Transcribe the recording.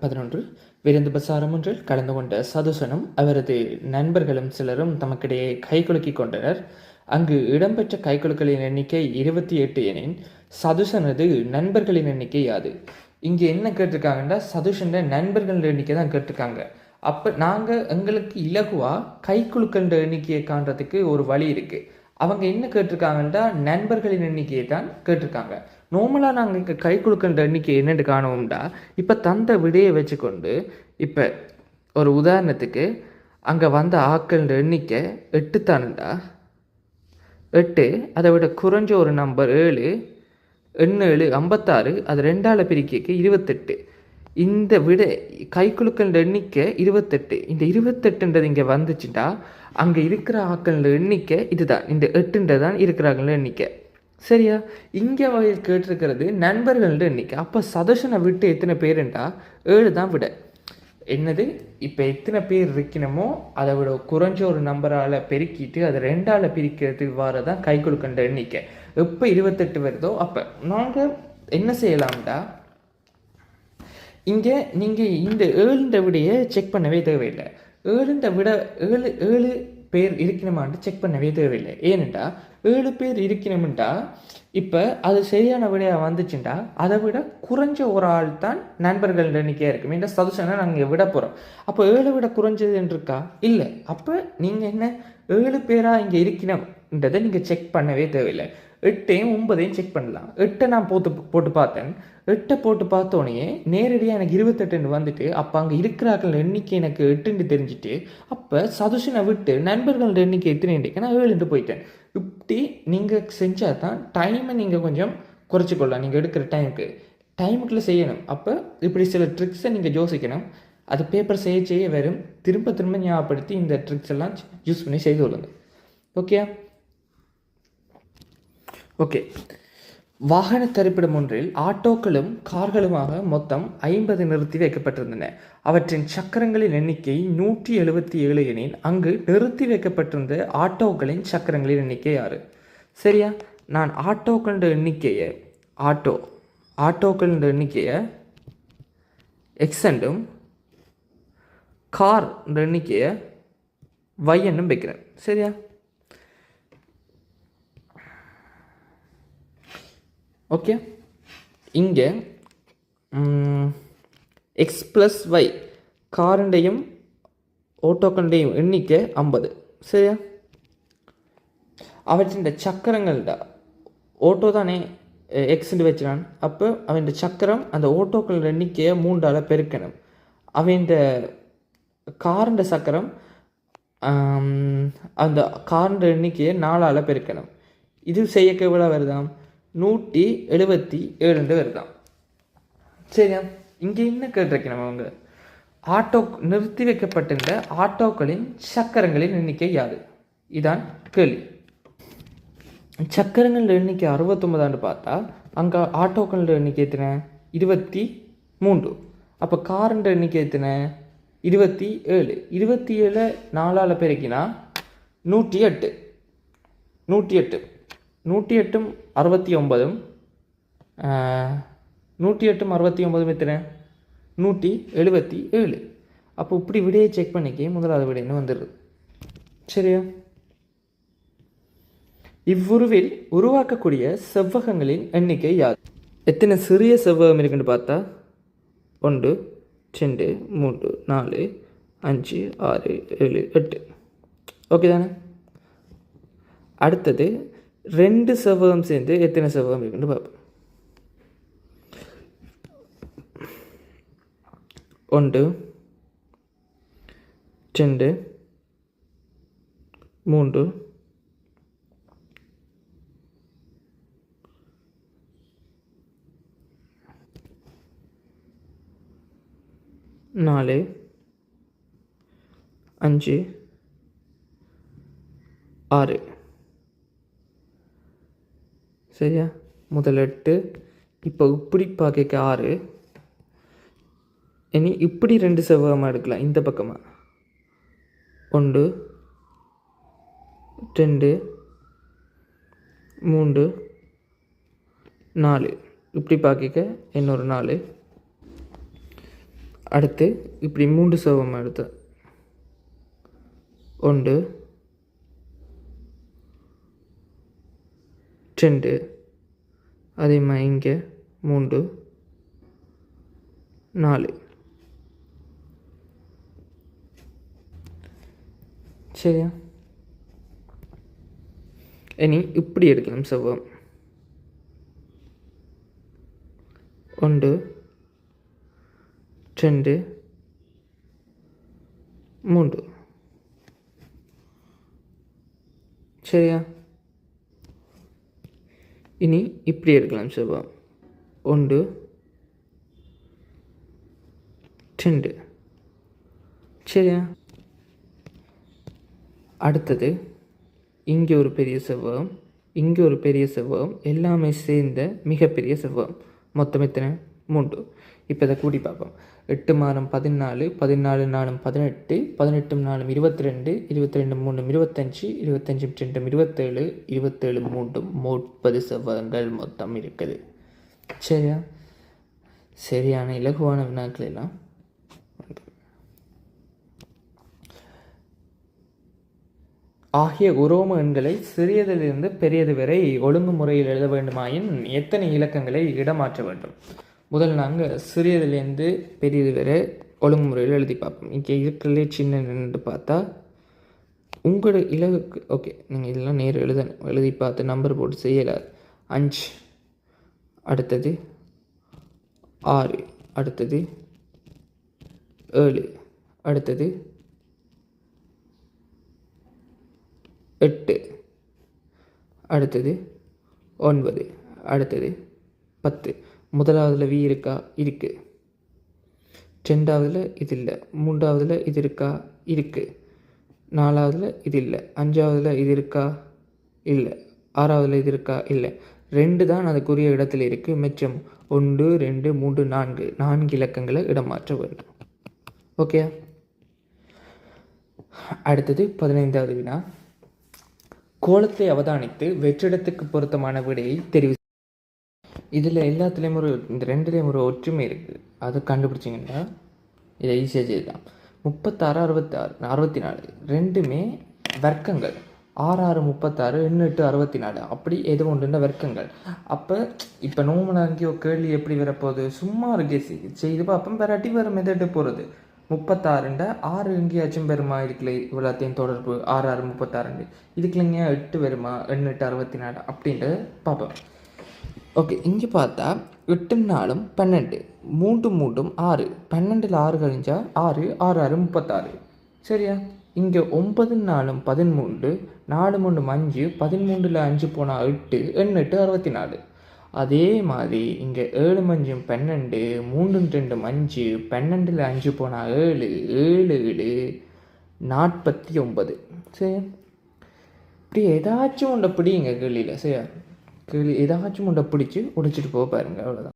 பதினொன்று விருந்து பிரசாரம் ஒன்றில் கலந்து கொண்ட சதுசனும் அவரது நண்பர்களும் சிலரும் தமக்கிடையே கைகுலுக்கிக் கொண்டனர். அங்கு இடம்பெற்ற கைகுலுக்களின் எண்ணிக்கை இருபத்தி எட்டு எனின் சதுசனது நண்பர்களின் எண்ணிக்கை யாது? இங்கே என்ன கேட்டிருக்காங்கன்னா சதுஷன்ற நண்பர்கள் எண்ணிக்கை தான் கேட்டிருக்காங்க. அப்போ நாங்கள் எங்களுக்கு இலகுவாக கைக்குலுக்கன்ற எண்ணிக்கையை காண்றதுக்கு ஒரு வழி இருக்குது அவங்க என்ன கேட்டிருக்காங்கன்னா நண்பர்களின் எண்ணிக்கையை தான் கேட்டிருக்காங்க. நார்மலாக நாங்கள் இங்கே கை கொடுக்கின்ற எண்ணிக்கை என்னென்னு காணுவோம்டா இப்போ தந்த விடையை வச்சுக்கொண்டு இப்போ ஒரு உதாரணத்துக்கு அங்கே வந்த ஆக்கள்ன்ற எண்ணிக்கை எட்டு தானுண்டா எட்டு அதை விட குறைஞ்ச ஒரு நம்பர் ஏழு எண்ணேழு ஐம்பத்தாறு அது ரெண்டால் பிரிக்க இருபத்தெட்டு. இந்த விட கைக்குலுக்கள் எண்ணிக்கை இருபத்தெட்டு. இந்த இருபத்தெட்டுன்றது இங்கே வந்துச்சுட்டா அங்கே இருக்கிற ஆக்கள எண்ணிக்கை இதுதான். இந்த எட்டுன்றது தான் இருக்கிறாங்கள எண்ணிக்கை. சரியா? இங்கே வகையில் கேட்டிருக்கிறது நண்பர்கள்ன்ற எண்ணிக்கை. அப்போ சதோஷனை விட்டு எத்தனை பேருண்டா ஏழு தான் விட. என்னது? இப்போ எத்தனை பேர் இருக்கணுமோ அதை விட குறைஞ்ச ஒரு நம்பரால் பெருக்கிட்டு அதை ரெண்டால் பிரிக்கிறதுக்கு வரதான் கை கொடுக்கின்ற எண்ணிக்கை. எப்போ இருபத்தெட்டு வருதோ அப்போ. நாங்கள் என்ன செய்யலாம்டா? இங்கே நீங்கள் இந்த ஏழுன்ற விடையை செக் பண்ணவே தேவையில்லை. ஏழுன்ற விட ஏழு ஏழு பேர் இருக்கணுமான்ட்டு செக் பண்ணவே தேவையில்லை. ஏனெண்டா ஏழு பேர் இருக்கணும்டா இப்போ அது சரியான விடையாக வந்துச்சுண்டா அதை விட குறைஞ்ச ஒரு ஆள் தான் நண்பர்கள் எண்ணிக்கையாக இருக்கும். இந்த சதுசனை நாங்கள் விட போகிறோம் அப்போ ஏழு விட குறைஞ்சதுன்னு இருக்கா இல்லை. அப்போ நீங்கள் என்ன ஏழு பேராக இங்கே இருக்கணும்ன்றதை நீங்கள் செக் பண்ணவே தேவையில்லை. எட்டையும் ஒன்பதையும் செக் பண்ணலாம். எட்டை நான் போட்டு போட்டு பார்த்தேன். எட்டை போட்டு பார்த்தோன்னே நேரடியாக எனக்கு இருபத்தெட்டுன்னு வந்துட்டு அப்போ அங்கே இருக்கிறார்கள் எண்ணிக்கை எனக்கு எட்டுன்னு தெரிஞ்சுட்டு அப்போ சதுஷனை விட்டு நண்பர்களோட எண்ணிக்கை எத்தனைக்கு நான் ஏழுண்டு போயிட்டேன். இப்படி நீங்கள் செஞ்சால் தான் டைமை நீங்கள் கொஞ்சம் குறைச்சிக்கொள்ளலாம். நீங்கள் எடுக்கிற டைமுக்கு டைமுக்குள்ளே செய்யணும். அப்போ இப்படி சில ட்ரிக்ஸை நீங்கள் யோசிக்கணும். அது பேப்பர் செய்ய செய்ய வரும். திரும்ப திரும்ப ஞாபகப்படுத்தி இந்த ட்ரிக்ஸ் எல்லாம் யூஸ் பண்ணி செய்து கொள்ளுங்க. Okay okay. வாகன தரிப்பிடம் ஒன்றில் ஆட்டோக்களும் கார்களுமாக மொத்தம் ஐம்பது நிறுத்தி வைக்கப்பட்டிருந்தன. அவற்றின் சக்கரங்களின் எண்ணிக்கை நூற்றி எழுபத்தி ஏழு எனில் அங்கு நிறுத்தி வைக்கப்பட்டிருந்த ஆட்டோக்களின் சக்கரங்களின் எண்ணிக்கை ஆறு. சரியா? நான் ஆட்டோக்கள எண்ணிக்கையை ஆட்டோ ஆட்டோக்கள எண்ணிக்கையை எக்ஸண்டும் கார் எண்ணிக்கையை வையன்னும் வைக்கிறேன். சரியா? ஓகே இங்கே எக்ஸ் ப்ளஸ் ஒய் காரண்டையும் ஓட்டோக்கண்டையும் எண்ணிக்கை ஐம்பது. சரியா? அவற்றின் சக்கரங்கள்டா ஓட்டோ தானே எக்ஸ்ன்னு வச்சினான் அப்போ அவன் சக்கரம் அந்த ஓட்டோக்களின் எண்ணிக்கையை மூன்றால் பெருக்கணும். அவன் காரண்ட சக்கரம் அந்த காரண்ட எண்ணிக்கையை நாலால் பெருக்கணும். இது செய்யக்க எவ்வளோ வருதாம்? நூற்றி எழுபத்தி ஏழுண்டு வருதான் சரியா? இங்கே என்ன கேட்டிருக்கணும் அவங்க ஆட்டோ நிறுத்தி வைக்கப்பட்டிருந்த ஆட்டோக்களின் சக்கரங்களின் எண்ணிக்கை யாது? இதான் கேள்வி. சக்கரங்கள் எண்ணிக்கை அறுபத்தொம்பதாண்டு பார்த்தா அங்கே ஆட்டோக்களோட எண்ணிக்கை எத்தனை? இருபத்தி மூன்று. அப்போ காரண்ட எண்ணிக்கை எத்தனை? இருபத்தி ஏழு. இருபத்தி ஏழு நாலால் பெருக்கினா நூற்றி எட்டு. நூற்றி எட்டு. நூற்றி எட்டும் அறுபத்தி ஒன்பதும் நூற்றி எட்டும் அறுபத்தி ஒன்பதும் எத்தனை? நூற்றி எழுபத்தி ஏழு. அப்போ இப்படி விடையை செக் பண்ணிக்கே முதலாவது விடைன்னு வந்துடுது. சரியா? இவ்வுருவில் உருவாக்கக்கூடிய செவ்வகங்களின் எண்ணிக்கை யார்? எத்தனை சிறிய செவ்வகம் இருக்குன்னு பார்த்தா? ஒன்று ரெண்டு மூன்று நாலு அஞ்சு ஆறு ஏழு எட்டு. ஓகே தானே? அடுத்தது ரெண்டு செவ்வகம் சேர்ந்து எத்தனை செவ்வகம் இருக்குன்னு பார்ப்போம். ஒன்று ரெண்டு மூன்று நாலு அஞ்சு ஆறு. சரியா? முதல் எட்டு. இப்போ இப்படி பார்க்க ஆறு. இனி இப்படி ரெண்டு செவ்வகமாக எடுக்கலாம் இந்த பக்கமாக ஒன்று ரெண்டு மூன்று நாலு. இப்படி பார்க்க இன்னொரு நாலு. அடுத்து இப்படி மூன்று செவ்வகமாக எடுத்தேன் ஒன்று ரெண்டு அதே மாதிரி இங்கே மூன்று. நாலு. சரியா? இனி இப்படி எடுக்கலாம் செவ்வம் ஒன்று. ரெண்டு. மூன்று. சரியா? இனி இப்படி எடுக்கலாம் செவ்வம் ஒன்று ரெண்டு. சரியா? அடுத்தது இங்கே ஒரு பெரிய செவ்வகம் இங்கே ஒரு பெரிய செவ்வகம் எல்லாமே சேர்ந்த மிகப்பெரிய செவ்வகம் மொத்தம் எத்தனை? மூன்று. இப்போ இதை கூட்டி பார்ப்போம். எட்டு மாதம் பதினாலு பதினாலு நாலும் பதினெட்டு பதினெட்டும் நாலும் இருபத்தி ரெண்டு இருபத்தி ரெண்டு மூணும் இருபத்தஞ்சி இருபத்தஞ்சு ரெண்டும் இருபத்தேழு இருபத்தேழு மூன்றும் முப்பது செவ்வகங்கள் மொத்தம் இருக்குது. சரியா? சரியான இலகுவான வினாக்கள் எல்லாம் ஆகிய உரோம எண்களை சிறியதிலிருந்து பெரியது வரை ஒழுங்கு முறையில் எழுத வேண்டுமாயின் எத்தனை இலக்கங்களை இடமாற்ற வேண்டும்? முதல்ல நாங்கள் சிறியதுலேருந்து பெரியது வரை ஒழுங்கு முறையில் எழுதி பார்ப்போம். இங்கே இருக்கிறதுலே சின்ன பார்த்தா உங்களோட இலகுக்கு ஓகே நீங்கள் இதெல்லாம் நேர் எழுதணும் எழுதி பார்த்து நம்பர் போட்டு செய்யலாது அஞ்சு அடுத்தது ஆறு அடுத்தது ஏழு அடுத்தது எட்டு அடுத்தது ஒன்பது அடுத்தது பத்து. முதலாவதில் வி இருக்கா? இருக்குது ரெண்டாவதில் இது இல்லை. மூன்றாவதில் இது இருக்கா? இருக்குது நாலாவதில் இது இல்லை. அஞ்சாவதில் இது இருக்கா? இல்லை. ஆறாவதில் இது இருக்கா? இல்லை. ரெண்டு தான் அதுக்குரிய இடத்துல இருக்குது மிச்சம் ஒன்று ரெண்டு மூன்று நான்கு. நான்கு இலக்கங்களை இடமாற்ற வேண்டும். ஓகே அடுத்தது பதினைந்தாவது வினா. கோலத்தை அவதானித்து வெற்றிடத்துக்கு பொருத்தமான விடையை தெரிவு இதில் எல்லாத்துலேயும் ஒரு இந்த ரெண்டுலேயும் ஒரு ஒற்றுமை இருக்குது அதை கண்டுபிடிச்சிங்கன்னா இதை ஈஸியாக செய்யலாம். முப்பத்தாறு அறுபத்தாறு அறுபத்தி நாலு ரெண்டுமே வர்க்கங்கள். ஆறு ஆறு முப்பத்தாறு எண்ணெட்டு அறுபத்தி நாலு அப்படி எது ஒன்றுன்ற வர்க்கங்கள். அப்போ இப்போ நோமலாங்கியோ கேள்வி எப்படி வரப்போகுது? சும்மா இருக்கே கெஸ் செய்து பார்ப்போம் வெரைட்டி வேறு மெதட்டு போகிறது முப்பத்தாறுண்ட ஆறு எங்கேயாச்சும் பெருமா இருக்குல்ல இவ்வளோத்தையும் தொடர்பு. ஆறு ஆறு முப்பத்தாறுண்டு இதுக்குள்ள எட்டு வருமா? எண்ணெட்டு அறுபத்தி நாலு அப்படின்ட்டு பார்ப்போம். ஓகே இங்கே பார்த்தா எட்டு நாளும் பன்னெண்டு மூன்று மூன்றும் ஆறு. பன்னெண்டில் ஆறு கழிஞ்சால் ஆறு ஆறு ஆறு முப்பத்தாறு. சரியா? இங்கே ஒன்பது நாளும் பதிமூன்று நாலு மூணு அஞ்சு பதிமூன்றில் அஞ்சு போனால் எட்டு எண்ணெட்டு அறுபத்தி நாலு அதே மாதிரி இங்கே ஏழு மஞ்சும் பன்னெண்டு மூன்று ரெண்டு அஞ்சு பன்னெண்டில் அஞ்சு போனால் ஏழு ஏழு ஏழு நாற்பத்தி ஒன்பது. சரி இப்படி ஏதாச்சும் ஒன்றை பிடிங்க கேள்வியில் சரியா? கேள்வி ஏதாச்சும் ஒன்றை பிடிச்சி உடைச்சிட்டு போக பாருங்கள் அவ்வளோதான்